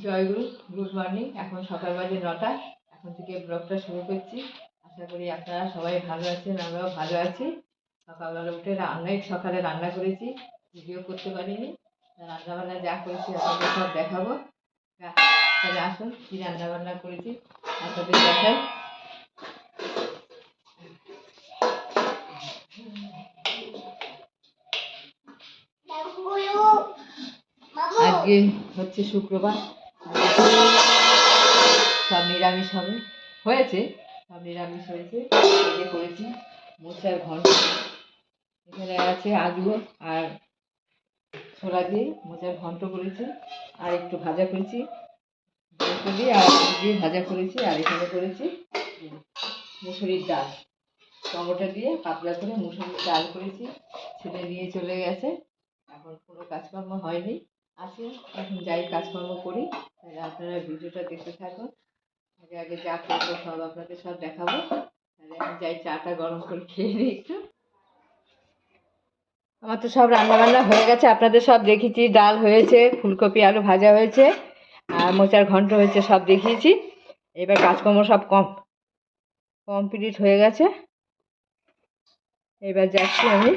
জয়গুরু good morning. এখন সকাল বাজে নটা। এখন থেকে ব্লগটা শুরু করছি। আশা করি আপনারা সবাই ভালো আছেন আমরাও ভালো আছি। সকালবেলা উঠে অনেক সকালে রান্না করেছি। ভিডিও করতে পারিনি। রান্নাবান্না যা করেছি আপনাদের সব দেখাবো। তাহলে আসুন কী রান্নাবান্না করেছি আপনাদের দেখাই। আজকে হচ্ছে শুক্রবার। সব নিরামিষ হবে। হয়েছে। সব নিরামিষ হয়েছে। যে করেছি। মোচার ঘন্ট এখানে আছে আলু আর ছোলা দিয়ে মোচার ঘন্ট করেছি। আর একটু ভাজা করেছি। ব্রকলি আর দিয়ে ভাজা করেছি। আর এখানে করেছি মুসুরির ডাল। টমেটো দিয়ে পাতলা করে মুসুরির ডাল করেছি। ছেলে নিয়ে চলে গেছে। এখন কোনো কাজকর্ম হয়নি। আছে এখন যাই কাজকর্ম করি। তাহলে আপনারা ভিডিওটা দেখতে থাকুন। আগে আগে যা করব সব আপনাদের সব দেখাবো। তাহলে এখন যাই চাটা গরম করে খেয়ে নিই একটু। আমার তো সব রান্না বান্না হয়ে গেছে, আপনাদের সব দেখিয়েছি। ডাল হয়েছে, ফুলকপি, আলু ভাজা হয়েছে, আর মোচার ঘন্ট হয়েছে, সব দেখিয়েছি। এবার কাজকর্ম সব কম, কমপ্লিট হয়ে গেছে। এবার যাচ্ছি আমি।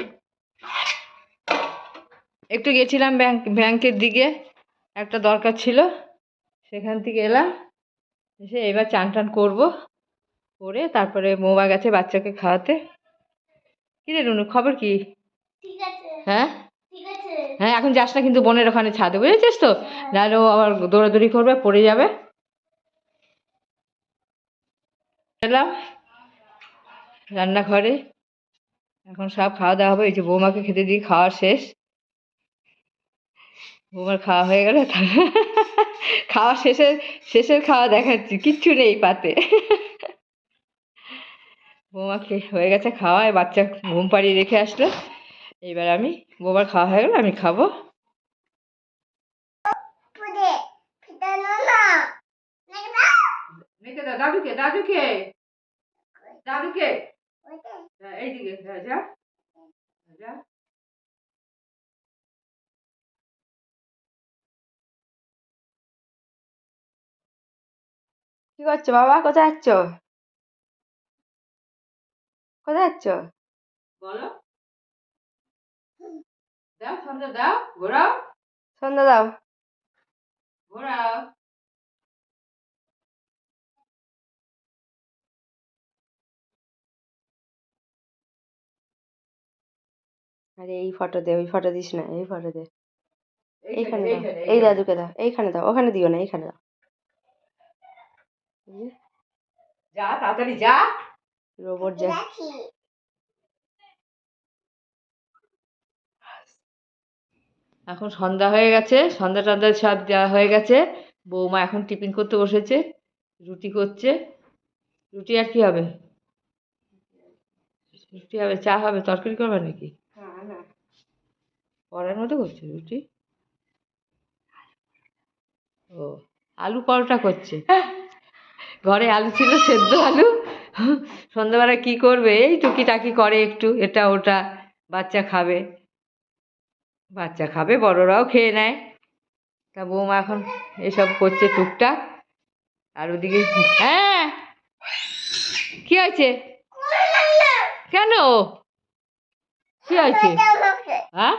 একটু গেছিলাম ব্যাংক ব্যাংকের দিকে একটা দরকার ছিল সেখান থেকে এলাম এসে এবার চান টান করব করে তারপরে মোমা গেছে বাচ্চাকে খাওয়াতে। কী রে রুনু খবর কি? হ্যাঁ? হ্যাঁ এখন যাস না কিন্তু বোনের ওখানে ছাদে বুঝেছিস তো? নাহলে ও আবার দৌড়াদৌড়ি করবে পড়ে যাবে। এলাম রান্নাঘরে এখন সব খাওয়া দাওয়া হবে এই যে বৌমাকে খেতে দিয়ে খাওয়া শেষ। বৌমার খাওয়া হয়ে গেলে খাওয়া শেষের শেষের খাওয়া দেখাচ্ছি কিচ্ছু নেই পাতে। বৌমা খেয়ে হয়ে গেছে খাওয়া বাচ্চা ঘুম পাড়িয়ে রেখে আসলো। এবার আমি বৌমার খাওয়া হয়ে গেলে আমি খাব। দাদুকে দাদুকে। দাদুকে। হ্যাঁ, এইদিকে হ্যাঁ যা। যা। কি করছ বাবা কোথায় যাচ্ছ কোথায় যাচ্ছ বলো দাও সন্ধ্যা দাও ঘোরাও সন্ধ্যা দাও ঘোরাও আরে এই ফটো দে ওই ফটো দিস না এই ফটো দে এইখানে দাও এই। দাদুকে দাও এইখানে দাও ওখানে দিও না এইখানে দাও যা তাড়াতাড়ি যা। রোবট যা এখন সন্ধ্যা হয়ে গেছে সন্ধ্যা টন্ধ্যা সব দেওয়া হয়ে গেছে। বৌমা এখন টিফিন করতে বসেছে রুটি করছে। রুটি আর কি হবে? রুটি হবে চা হবে তরকারি করবে নাকি? পরার মতো করছে রুটি? ও আলু পরোটা করছে। ঘরে আলু ছিল সেদ্ধ আলু। সন্ধ্যাবেলা কি করবে? এই টুকিটাকি করে একটু এটা ওটা বাচ্চা খাবে। বাচ্চা খাবে বড়রাও খেয়ে নেয়। তা বৌমা এখন এসব করছে টুকটাক। আর ওদিকে হ্যাঁ! কি হয়েছে? কেন? কি হয়েছে? হ্যাঁ?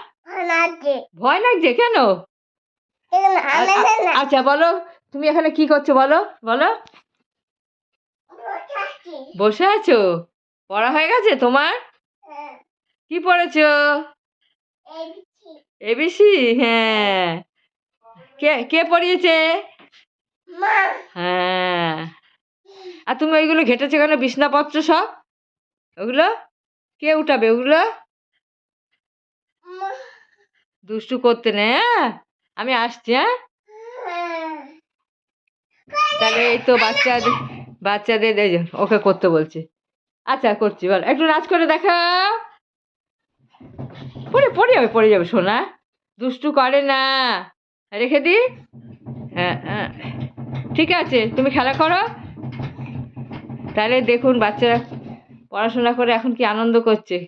ভয় লাগছে কেন? আচ্ছা বলো তুমি এখানে কি করছ বলো? বলো। বসে আছো? পড়া হয়ে গেছে তোমার? হ্যাঁ। কি পড়েছো? এবিসি। হ্যাঁ। কে কে পড়িয়েছে? হ্যাঁ। আর তুমি ওইগুলো ঘেটেছো কেন? বিছনাপত্র সব? ওগুলো? কে উঠাবে ওগুলো? দুষ্টু করতে নেই হ্যাঁ? আমি আসছি হ্যাঁ? হ্যাঁ। তাহলে এই তো বাচ্চাদের বাচ্চাদের, এই যে, ওকে করতে বলছি। আচ্ছা করছি, বল। একটু নাচ করে দেখা পড়ে পড়ে যাবে পড়ে যাবে সোনা দুষ্টু করে না। রেখে দি। হ্যাঁ হ্যাঁ। ঠিক আছে, তুমি খেলা করো। তাহলে দেখুন, বাচ্চারা পড়াশোনা করে এখন কি আনন্দ করছে।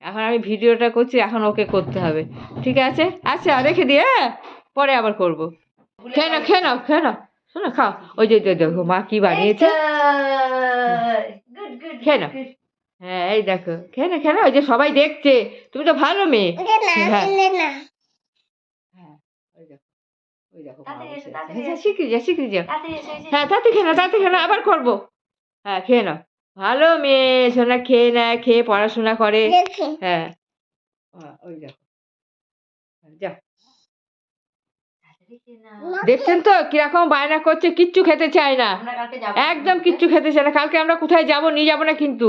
এখন আমি ভিডিওটা করছি, এখন ওকে করতে হবে। ঠিক আছে? আচ্ছা রেখে দি হ্যাঁ? পরে আবার করব। খেয়ে নাও খেয়ে নাও খেয়ে নাও। শোনো খাও ওই যে যে দেখো মা কি বানিয়েছে গুড গুড খেয়ে নাও হ্যাঁ এই দেখো খেয়ে না খেয়ে নাও ওই যে সবাই দেখছে তুমি তো ভালো মেয়ে হ্যাঁ। না হ্যাঁ যে তাতে খেয়ে নাও তাতে খেয়ে নাও আবার করব হ্যাঁ খেয়ে নাও ভালো মেয়ে সোনা খেয়ে নেয় খেয়ে পড়াশোনা করে হ্যাঁ ওই দেখো হ্যাঁ, যাও তাড়াতাড়ি খেয়ে নাও। দেখছেন তো? কীরকম বায়না করছে কিচ্ছু খেতে চায় না। আমরা কালকে যাব একদম কিচ্ছু খেতে চায় না। কালকে আমরা কোথায় যাব নিয়ে যাব না কিন্তু।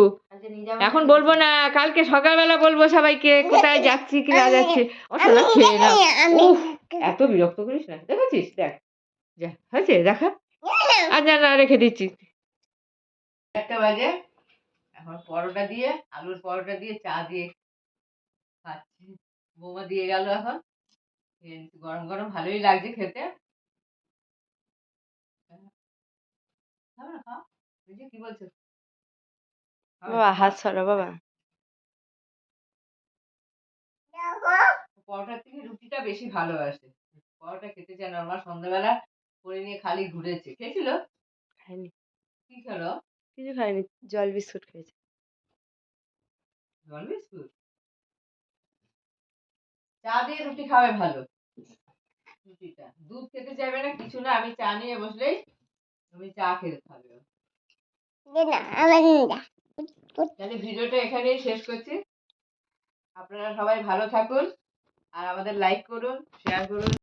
এখন বলব না কালকে সকালবেলা বলব সবাইকে কোথায় যাচ্ছি কি না যাচ্ছি? ও খেয়ে উফ, এত বিরক্ত করিস না। দেখেছিস? দেখ। যা হয়েছে? দেখা? আর না না রেখে দিচ্ছি। একটা বাজে। এখন পরোটা দিয়ে আলুর পরোটা দিয়ে চা দিয়ে খাচ্ছি। বৌমা দিয়ে গেল এখন। গরম গরম ভালোই লাগছে খেতে। খাবে না খাও ওই যে কি বলছো? বাবা হাত সরো বাবা। পরোটার থেকে রুটিটা বেশি ভালোবাসে পরোটা খেতে চায় না আমার সন্ধ্যাবেলা করে নিয়ে খালি ঘুরেছে। খেয়েছিল? খাইনি। কি খেলো? কিছু খাইনি জল বিস্কুট খেয়েছে। জল বিস্কুট? চা দিয়ে রুটি খাবে ভালো। দুধ খেতে চাইবে না কিছু না আমি চা নিয়ে বসলেই তুমি চা খেতে না তাহলে ভিডিওটা এখানেই শেষ করছি। আপনারা সবাই ভালো থাকুন আর আমাদের লাইক করুন শেয়ার করুন।